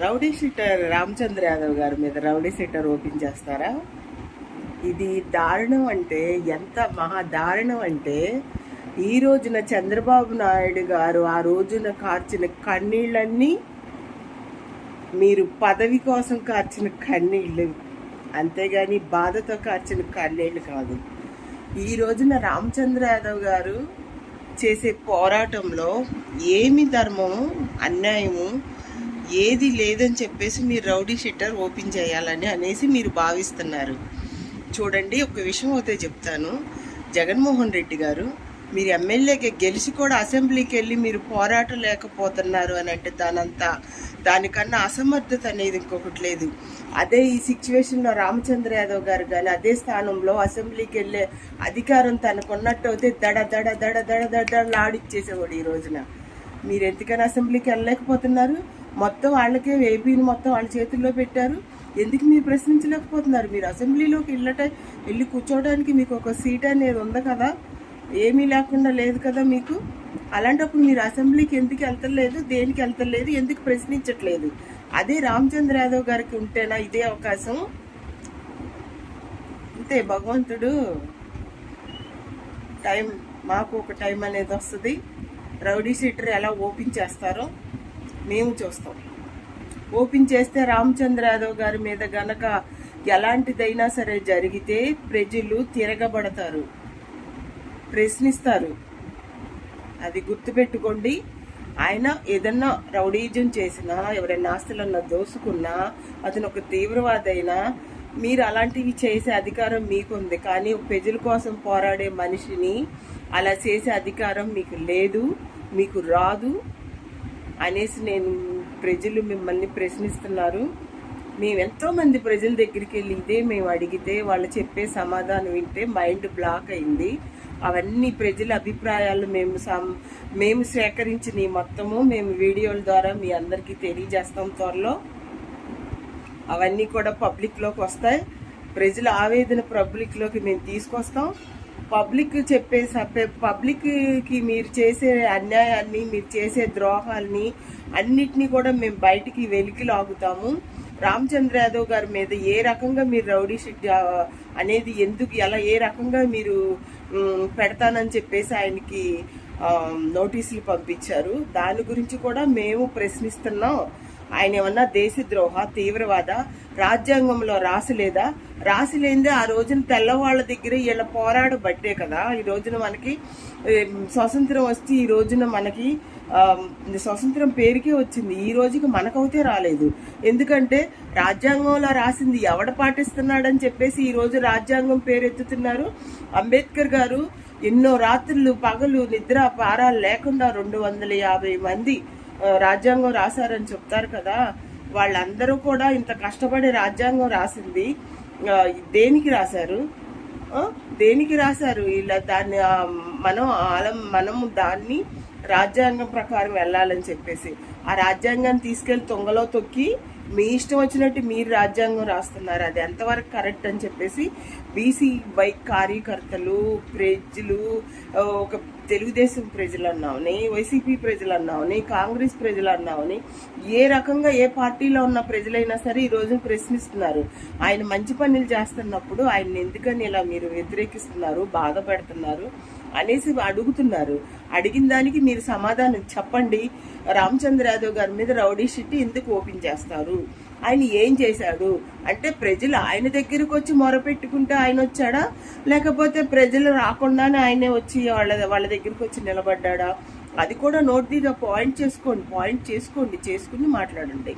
Rowdy sheeter Ramachandra Yadav గారి మీద rowdy sheeter open చేస్తారా? ఇది దారుణం అంటే ఎంత మహా దారుణం అంటే ఈ రోజున చంద్రబాబు నాయుడు గారు ఆ రోజున కార్చిన కన్నీళ్ళన్నీ మీరు పదవి కోసం కార్చిన కన్నీళ్ళు. అంతేగాని బాధతో కార్చిన కన్నీళ్ళు కాదు. ఈ రోజున రామచంద్ర యాదవ్ గారు చేసే పోరాటంలో ఏమి ధర్మము అన్యాయము ఏది లేదని చెప్పేసి మీరు రౌడీ షిట్టర్ ఓపెన్ చేయాలని అనేసి మీరు భావిస్తున్నారు. చూడండి ఒక విషయం అయితే చెప్తాను. జగన్మోహన్ రెడ్డి గారు మీరు ఎమ్మెల్యేకి గెలిచి కూడా అసెంబ్లీకి వెళ్ళి మీరు పోరాటం లేకపోతున్నారు అని అంటే దానంతా దానికన్నా అసమర్థత అనేది ఇంకొకటి లేదు. అదే ఈ సిచ్యువేషన్లో రామచంద్ర యాదవ్ గారు కానీ అదే స్థానంలో అసెంబ్లీకి వెళ్ళే అధికారం తనకున్నట్టు అయితే దడ దడ దడ దడ దడ లాడిచ్చేసేవాడు ఈ రోజున. మీరు ఎందుకని అసెంబ్లీకి వెళ్ళలేకపోతున్నారు? మొత్తం వాళ్ళకే ఏపీని మొత్తం వాళ్ళ చేతుల్లో పెట్టారు. ఎందుకు మీరు ప్రశ్నించలేకపోతున్నారు? మీరు అసెంబ్లీలోకి వెళ్ళట వెళ్ళి కూర్చోవడానికి మీకు ఒక సీట్ అనేది ఉంది కదా? ఏమీ లేకుండా లేదు కదా మీకు? అలాంటప్పుడు మీరు అసెంబ్లీకి ఎందుకు వెళ్తలేదు? దేనికి వెళ్తలేదు? ఎందుకు ప్రశ్నించట్లేదు? అదే రామచంద్ర యాదవ్ గారికి ఉంటేనా ఇదే అవకాశం? అంతే భగవంతుడు టైం మాకు ఒక టైం అనేది వస్తుంది. రౌడీ సీటర్ ఎలా ఓపెన్ చేస్తారో మేము చూస్తాం. ఓపెన్ చేస్తే రామచంద్ర యాదవ్ గారి మీద గనక ఎలాంటిదైనా సరే జరిగితే ప్రజలు తిరగబడతారు. ప్రశ్నిస్తారు. అది గుర్తుపెట్టుకోండి. ఆయన ఏదన్నా రౌడీజం చేసినా ఎవరైనా ఆస్తులన్నా దోసుకున్నా అతను ఒక తీవ్రవాదైనా మీరు అలాంటివి చేసే అధికారం మీకుంది. కానీ ప్రజల కోసం పోరాడే మనిషిని అలా చేసే అధికారం మీకు లేదు మీకు రాదు. అనేసి నేను ప్రజలు మిమ్మల్ని ప్రశ్నిస్తున్నారు. మేము ఎంతోమంది ప్రజల దగ్గరికి వెళ్ళి ఇదే మేము అడిగితే వాళ్ళు చెప్పే సమాధానం వింటే మైండ్ బ్లాక్ అయింది. అవన్నీ ప్రజల అభిప్రాయాలు మేము సం మేము సేకరించిన ఈ మొత్తము మేము వీడియోల ద్వారా మీ అందరికీ తెలియజేస్తాం త్వరలో. అవన్నీ కూడా పబ్లిక్లోకి వస్తాయి. ప్రజల ఆవేదన పబ్లిక్లోకి మేము తీసుకొస్తాం. పబ్లిక్ చెప్పే పబ్లిక్కి మీరు చేసే అన్యాయాన్ని మీరు చేసే ద్రోహాల్ని అన్నిటినీ కూడా మేము బయటికి వెలికి లాగుతాము. రామచంద్ర యాదవ్ గారి మీద ఏ రకంగా మీరు రౌడీ షీట్ అనేది ఎందుకు ఎలా ఏ రకంగా మీరు పెడతానని చెప్పేసి ఆయనకి నోటీసులు పంపించారు. దాని గురించి కూడా మేము ప్రశ్నిస్తున్నాం. ఆయన ఏమన్నా దేశద్రోహ తీవ్రవాద రాజ్యాంగంలో రాసి లేదా? రాసి లేనిదే ఆ రోజున తెల్లవాళ్ళ దగ్గర వీళ్ళ పోరాడబట్టే కదా. ఈ రోజున మనకి స్వతంత్రం వచ్చి ఈ రోజున మనకి స్వతంత్రం పేరుకే వచ్చింది. ఈ రోజుకి మనకైతే రాలేదు. ఎందుకంటే రాజ్యాంగంలో రాసింది ఎవడ పాటిస్తున్నాడని చెప్పేసి ఈ రోజు రాజ్యాంగం పేరు ఎత్తుతున్నారు. అంబేద్కర్ గారు ఎన్నో రాత్రులు పగలు నిద్ర పారాలు లేకుండా రెండు వందల యాభై మంది రాజ్యాంగం రాశారని చెప్తారు కదా వాళ్ళందరూ కూడా ఇంత కష్టపడి రాజ్యాంగం రాసింది దేనికి రాశారు? దేనికి రాశారు? ఇలా దాన్ని మనం ఆలం మనము దాన్ని రాజ్యాంగం ప్రకారం వెళ్ళాలని చెప్పేసి. ఆ రాజ్యాంగాన్ని తీసుకెళ్ళి తొంగలో తొక్కి మీ ఇష్టం వచ్చినట్టు మీరు రాజ్యాంగం రాస్తున్నారు అది ఎంతవరకు కరెక్ట్ అని చెప్పేసి బీసీ బైక్ కార్యకర్తలు ప్రజలు ఒక తెలుగుదేశం ప్రజలు వైసీపీ ప్రజలు కాంగ్రెస్ ప్రజలు ఏ రకంగా ఏ పార్టీలో ఉన్న ప్రజలైనా సరే ఈ రోజు ప్రశ్నిస్తున్నారు. ఆయన మంచి పనులు చేస్తున్నప్పుడు ఆయన ఎందుకని ఇలా మీరు వ్యతిరేకిస్తున్నారు బాధ పెడుతున్నారు అనేసి అడుగుతున్నారు. అడిగిన దానికి మీరు సమాధానం చెప్పండి. రామచంద్ర యాదవ్ గారి మీద రౌడీ షీట్ ఎందుకు ఓపెన్ చేస్తారు? ఆయన ఏం చేశాడు? అంటే ప్రజలు ఆయన దగ్గరకు వచ్చి మొరపెట్టుకుంటే ఆయన వచ్చాడా? లేకపోతే ప్రజలు రాకుండానే ఆయనే వచ్చి వాళ్ళ వాళ్ళ దగ్గరకు వచ్చి నిలబడ్డాడా? అది కూడా నోట్ మీద పాయింట్ చేసుకోండి పాయింట్ చేసుకోండి చేసుకుని మాట్లాడండి.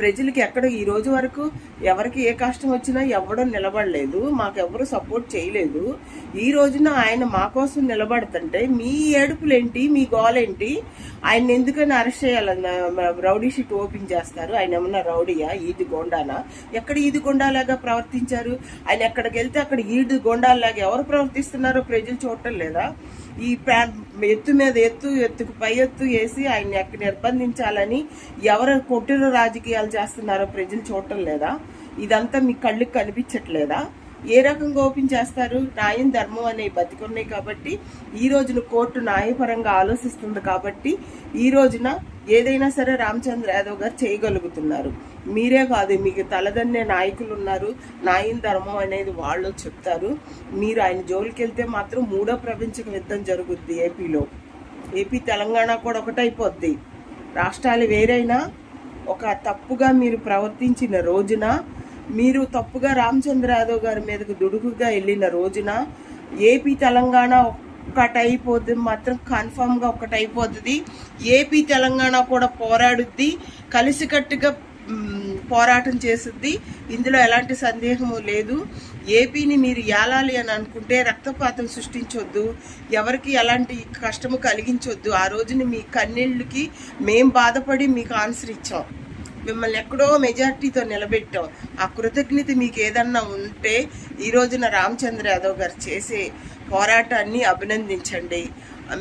ప్రజలకి ఎక్కడ ఈ రోజు వరకు ఎవరికి ఏ కష్టం వచ్చినా ఎవడో నిలబడలేదు మాకెవరు సపోర్ట్ చేయలేదు. ఈ రోజున ఆయన మా కోసం నిలబడుతుంటే మీ ఏడుపులేంటి మీ గోలేంటి? ఆయన ఎందుకని అరెస్ట్ చేయాలన్న రౌడీ షీట్ ఓపెన్ చేస్తారు. ఆయన ఏమన్నా రౌడీయా? ఈది గొండానా? ఎక్కడ ఈది గొండాలాగా ప్రవర్తించారు? ఆయన ఎక్కడికి వెళ్తే అక్కడ ఈది గొండాలాగా ఎవరు ప్రవర్తిస్తున్నారో ప్రజలు చూడటం లేదా? ఈ ప్రా- ఎత్తు మీద ఎత్తు ఎత్తుకు పై ఎత్తు వేసి ఆయన్ని ఎక్కడ నిర్బంధించాలని ఎవరు కొట్టిన రాజకీయాలు చేస్తున్నారో ప్రజలు చూడటం లేదా? ఇదంతా మీ కళ్ళకి కనిపించట్లేదా? ఏ రకంగా ఓపెన్ చేస్తారు? న్యాయం ధర్మం అనేవి బతికున్నాయి కాబట్టి ఈ రోజున కోర్టు న్యాయపరంగా ఆలోచిస్తుంది కాబట్టి ఈ రోజున ఏదైనా సరే రామచంద్ర యాదవ్ గారు చేయగలుగుతున్నారు. మీరే కాదు మీకు తలదన్నే నాయకులు ఉన్నారు. నాయన ధర్మం అనేది వాళ్ళు చెప్తారు. మీరు ఆయన జోలికి వెళ్తే మాత్రం మూడో ప్రపంచ యుద్ధం జరుగుద్ది ఏపీలో. ఏపీ తెలంగాణ కూడా ఒకటైపోద్ది రాష్ట్రాలు వేరైనా ఒక తప్పుగా మీరు ప్రవర్తించిన రోజున మీరు తప్పుగా రామచంద్ర యాదవ్ గారి మీదకు దుడుకుగా వెళ్ళిన రోజున ఏపీ తెలంగాణ ఒక్కటైపోద్ది మాత్రం కన్ఫామ్గా ఒకటైపోతుంది ఏపీ తెలంగాణ కూడా పోరాడుద్ది కలిసికట్టుగా పోరాటం చేస్తుంది ఇందులో ఎలాంటి సందేహము లేదు. ఏపీని మీరు ఏలాలి అని అనుకుంటే రక్తపాతం సృష్టించొద్దు. ఎవరికి ఎలాంటి కష్టము కలిగించొద్దు. ఆ రోజుని మీ కన్నీళ్ళకి మేం బాధపడి మీకు ఆన్సర్ ఇచ్చాం. మిమ్మల్ని ఎక్కడో మెజార్టీతో నిలబెట్టాం. ఆ కృతజ్ఞత మీకు ఏదన్నా ఉంటే ఈ రోజున రామచంద్ర యాదవ్ గారు చేసే పోరాటాన్ని అభినందించండి.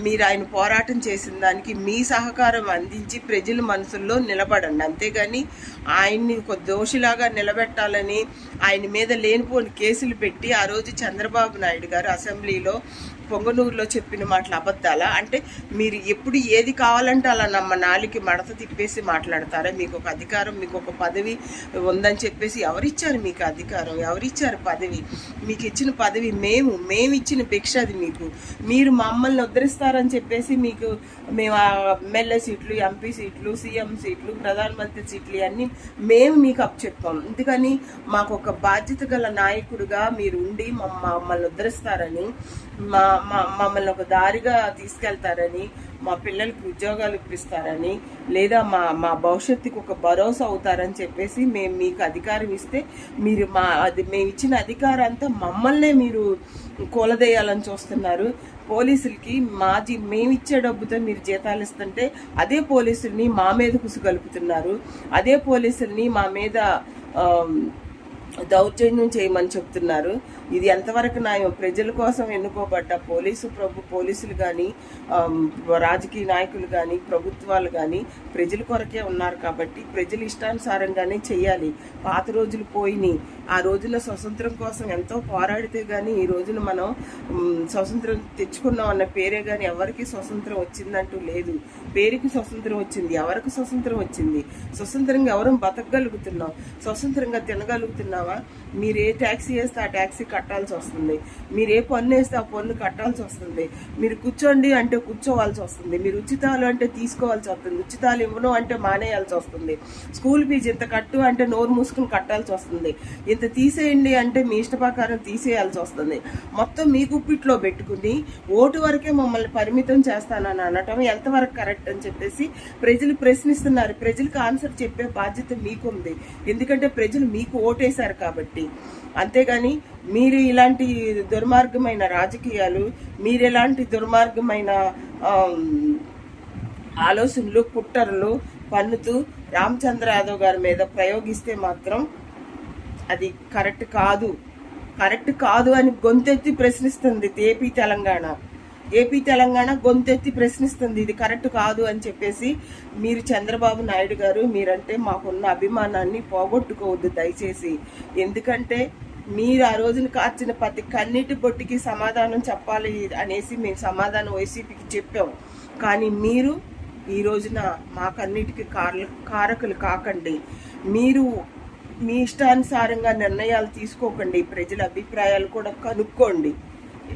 మీరు ఆయన పోరాటం చేసిన దానికి మీ సహకారం అందించి ప్రజల మనసుల్లో నిలబడండి. అంతేగాని ఆయన్ని ఒక దోషిలాగా నిలబెట్టాలని ఆయన మీద లేనిపోని కేసులు పెట్టి ఆ రోజు చంద్రబాబు నాయుడు గారు అసెంబ్లీలో పొంగనూరులో చెప్పిన మాటలు అబద్ధాలా? అంటే మీరు ఎప్పుడు ఏది కావాలంటే అలా నమ్మ నాలికి మడత తిప్పేసి మాట్లాడతారా? మీకు ఒక అధికారం మీకు ఒక పదవి ఉందని చెప్పేసి ఎవరిచ్చారు మీకు అధికారం? ఎవరిచ్చారు పదవి? మీకు ఇచ్చిన పదవి మేము మేము ఇచ్చిన భిక్ష అది మీకు. మీరు మమ్మల్ని ఉద్ధరిస్తారని చెప్పేసి మీకు మేము ఆ ఎమ్మెల్యే సీట్లు ఎంపీ సీట్లు సీఎం సీట్లు ప్రధానమంత్రి సీట్లు అన్నీ మేము మీకు అప్పు చెప్పాం అందుకని మాకు ఒక బాధ్యత గల నాయకుడుగా మీరు ఉండి మమ్మ- మమ్మల్ని ఉద్ధరిస్తారని మా మమ్మల్ని ఒక దారిగా తీసుకెళ్తారని మా పిల్లలకి ఉద్యోగాలు ఇప్పిస్తారని లేదా మా మా భవిష్యత్తుకి ఒక భరోసా అవుతారని చెప్పేసి మేము మీకు అధికారం ఇస్తే మీరు మా అది మేము ఇచ్చిన అధికారం అంతా మమ్మల్నే మీరు కూలదేయాలని చూస్తున్నారు. పోలీసులకి మాజీ మేము ఇచ్చే డబ్బుతో మీరు జీతాలు ఇస్తుంటే అదే పోలీసుల్ని మా మీద కుసుగలుపుతున్నారు. అదే పోలీసుల్ని మా మీద దౌర్జన్యం చేయమని చెప్తున్నారు. ఇది ఎంతవరకు న్యాయం? ప్రజల కోసం ఎన్నుకోబడ్డ పోలీసు ప్రభు పోలీసులు కానీ రాజకీయ నాయకులు కానీ ప్రభుత్వాలు కానీ ప్రజల కొరకే ఉన్నారు కాబట్టి ప్రజలు ఇష్టానుసారంగానే చేయాలి. పాత రోజులు పోయినాయి. ఆ రోజున స్వతంత్రం కోసం ఎంతో పోరాడితే కానీ ఈ రోజున మనం స్వతంత్రం తెచ్చుకున్నాం అన్న పేరే కానీ ఎవరికి స్వతంత్రం వచ్చిందంటూ లేదు. పేరుకి స్వతంత్రం వచ్చింది. ఎవరికి స్వతంత్రం వచ్చింది? స్వతంత్రంగా ఎవరు బతకగలుగుతున్నాం. స్వతంత్రంగా తినగలుగుతున్నాం. తినగలుగుతున్నావా మీరు ఏ ట్యాక్సీ వేస్తే ఆ ట్యాక్సీ కట్టాల్సి వస్తుంది. మీరు ఏ పన్ను వేస్తే ఆ పన్ను కట్టాల్సి వస్తుంది. మీరు కూర్చోండి అంటే కూర్చోవాల్సి వస్తుంది. మీరు ఉచితాలు అంటే తీసుకోవాల్సి వస్తుంది. ఉచితాలు ఇవ్వను అంటే మానేయాల్సి వస్తుంది. స్కూల్ ఫీజు ఇంత కట్టు అంటే నోరు మూసుకుని కట్టాల్సి వస్తుంది. ఇంత తీసేయండి అంటే మీ ఇష్టప్రకారం తీసేయాల్సి వస్తుంది. మొత్తం మీ గుప్పిట్లో పెట్టుకుని ఓటు వరకే మమ్మల్ని పరిమితం చేస్తానని అనటం ఎంతవరకు కరెక్ట్ అని చెప్పేసి ప్రజలు ప్రశ్నిస్తున్నారు. ప్రజలకు ఆన్సర్ చెప్పే బాధ్యత మీకుంది. ఎందుకంటే ప్రజలు మీకు ఓటేశారు కాబట్టి. అంతేగాని మీరు ఇలాంటి దుర్మార్గమైన రాజకీయాలు మీరు ఎలాంటి దుర్మార్గమైన ఆలోచనలు కుట్రలు పన్నుతూ రామచంద్ర యాదవ్ గారి మీద ప్రయోగిస్తే మాత్రం అది కరెక్ట్ కాదు. కరెక్ట్ కాదు అని గొంతెత్తి ప్రశ్నిస్తుంది ఏపీ తెలంగాణ. ఏపీ తెలంగాణ గొంతెత్తి ప్రశ్నిస్తుంది. ఇది కరెక్ట్ కాదు అని చెప్పేసి మీరు చంద్రబాబు నాయుడు గారు మీరంటే మాకున్న అభిమానాన్ని పోగొట్టుకోవద్దు దయచేసి. ఎందుకంటే మీరు ఆ రోజున కార్చిన ప్రతి కన్నీటి బొట్టికి సమాధానం చెప్పాలి అనేసి మేము సమాధానం వైసీపీకి చెప్పాం. కానీ మీరు ఈ రోజున మాకన్నిటికీ కారల కారకులు కాకండి. మీరు మీ ఇష్టానుసారంగా నిర్ణయాలు తీసుకోకండి. ప్రజల అభిప్రాయాలు కూడా కనుక్కోండి.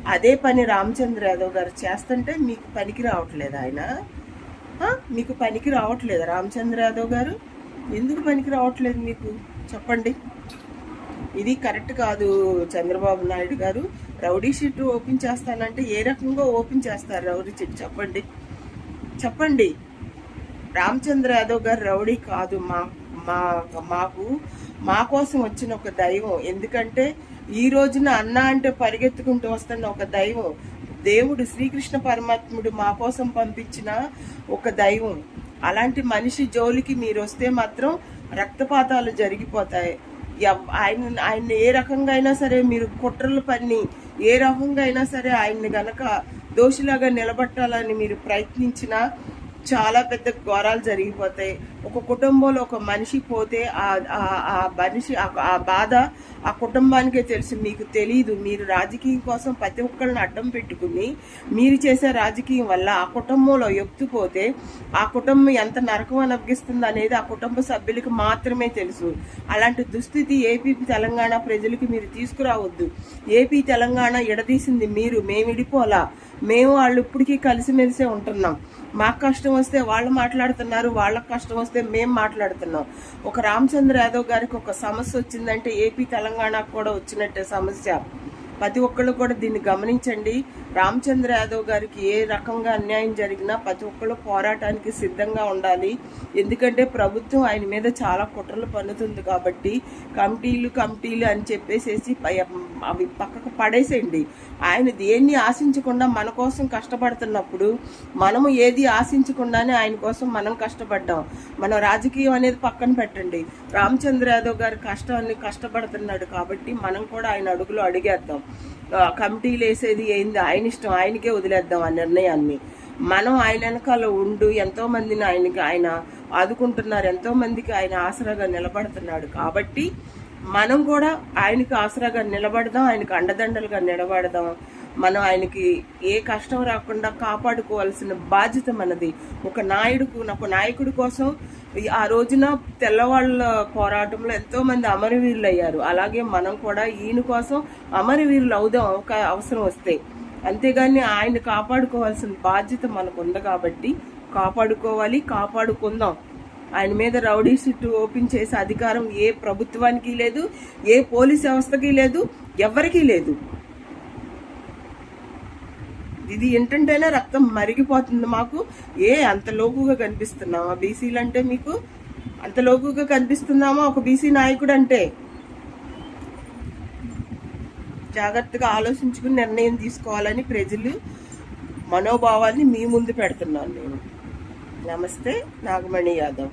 అదే పని రామచంద్ర యాదవ్ గారు చేస్తుంటే మీకు పనికి రావట్లేదు ఆయన. మీకు పనికి రావట్లేదు రామచంద్ర యాదవ్ గారు? ఎందుకు పనికి రావట్లేదు మీకు? చెప్పండి. ఇది కరెక్ట్ కాదు చంద్రబాబు నాయుడు గారు. రౌడీ షీట్ ఓపెన్ చేస్తానంటే ఏ రకంగా ఓపెన్ చేస్తారు రౌడీ షీట్? చెప్పండి. చెప్పండి. రామచంద్ర యాదవ్ గారు రౌడీ కాదు మా మా మాకు మా కోసం వచ్చిన ఒక దైవం. ఎందుకంటే ఈ రోజున అన్న అంటే పరిగెత్తుకుంటూ వస్తున్న ఒక దైవం దేవుడు శ్రీకృష్ణ పరమాత్ముడు మా కోసం పంపించిన ఒక దైవం. అలాంటి మనిషి జోలికి మీరు వస్తే మాత్రం రక్తపాతాలు జరిగిపోతాయి. ఎవ్- ఆయన ఆయన ఏ రకంగా అయినా సరే మీరు కుట్రలు పన్ని ఏ రకంగా అయినా సరే ఆయన్ని గనక దోషిలాగా నిలబట్టాలని మీరు ప్రయత్నించినా చాలా పెద్ద ఘోరాలు జరిగిపోతాయి. ఒక కుటుంబంలో ఒక మనిషి పోతే ఆ ఆ- మనిషి ఆ- ఆ బాధ ఆ కుటుంబానికే తెలుసు. మీకు తెలియదు మీరు రాజకీయం కోసం ప్రతి ఒక్కరిని అడ్డం పెట్టుకుని మీరు చేసే రాజకీయం వల్ల ఆ కుటుంబంలో ఎత్తుపోతే ఆ కుటుంబం ఎంత నరకం అనిపిస్తుంది అనేది ఆ కుటుంబ సభ్యులకు మాత్రమే తెలుసు. అలాంటి దుస్థితి ఏపీ తెలంగాణ ప్రజలకు మీరు తీసుకురావద్దు. ఏపీ తెలంగాణ ఎడదీసింది మీరు. మేము విడిపోలా మేము వాళ్ళు ఇప్పటికీ కలిసిమెలిసే ఉంటున్నాం. మాకు కష్టం వస్తే వాళ్ళు మాట్లాడుతున్నారు వాళ్ళకి కష్టం వస్తే మేము మాట్లాడుతున్నాం. ఒక రామచంద్ర యాదవ్ గారికి ఒక సమస్య వచ్చిందంటే ఏపీ తెలంగాణకు కూడా వచ్చినట్టే సమస్య. ప్రతి ఒక్కళ్ళు కూడా దీన్ని గమనించండి. రామచంద్ర యాదవ్ గారికి ఏ రకంగా అన్యాయం జరిగినా ప్రతి ఒక్కళ్ళు పోరాటానికి సిద్ధంగా ఉండాలి. ఎందుకంటే ప్రభుత్వం ఆయన మీద చాలా కుట్రలు పన్నుతుంది కాబట్టి కమిటీలు కమిటీలు అని చెప్పేసేసి అవి పక్కకు పడేసేయండి. ఆయన దేన్ని ఆశించకుండా మన కోసం కష్టపడుతున్నప్పుడు మనము ఏది ఆశించకుండానే ఆయన కోసం మనం కష్టపడ్డాం. మన రాజకీయం అనేది పక్కన పెట్టండి. రామచంద్ర యాదవ్ గారి కష్టాన్ని కష్టపడుతున్నాడు కాబట్టి మనం కూడా ఆయన అడుగులో అడిగేద్దాం. కమిటీలు వేసేది ఏంది? ఆయన ఇష్టం ఆయనకే వదిలేద్దాం ఆ నిర్ణయాన్ని. మనం ఆయన వెనకాల ఉండు ఎంతో మందిని ఆయనకి ఆయన ఆదుకుంటున్నారు ఎంతో మందికి ఆయన ఆసరాగా నిలబడుతున్నాడు. కాబట్టి మనం కూడా ఆయనకి ఆసరాగా నిలబడదాం ఆయనకు అండదండలుగా నిలబడదాం. మనం ఆయనకి ఏ కష్టం రాకుండా కాపాడుకోవాల్సిన బాధ్యత మనది. ఒక నాయుడుకు ఒక నాయకుడి కోసం ఆ రోజున తెల్లవాళ్ళ పోరాటంలో ఎంతో మంది అమరవీరులు అయ్యారు అలాగే మనం కూడా ఈయన కోసం అమరవీరులు అవుదాం ఒక అవసరం వస్తే. అంతేగాని ఆయన కాపాడుకోవాల్సిన బాధ్యత మనకు ఉంది కాబట్టి కాపాడుకోవాలి కాపాడుకుందాం. ఆయన మీద రౌడీ షీట్ ఓపెన్ చేసే అధికారం ఏ ప్రభుత్వానికి లేదు ఏ పోలీస్ వ్యవస్థకి లేదు ఎవరికీ లేదు. ఇది ఏంటంటేనే రక్తం మరిగిపోతుంది మాకు. ఏ అంత లోకుగా కనిపిస్తున్నామా? బీసీలు అంటే మీకు అంత లోకుగా కనిపిస్తున్నామా? ఒక బీసీ నాయకుడు అంటే? జాగ్రత్తగా ఆలోచించుకుని నిర్ణయం తీసుకోవాలని ప్రజలు మనోభావాల్ని మీ ముందు పెడుతున్నాను నేను. నమస్తే నాగమణి యాదవ్.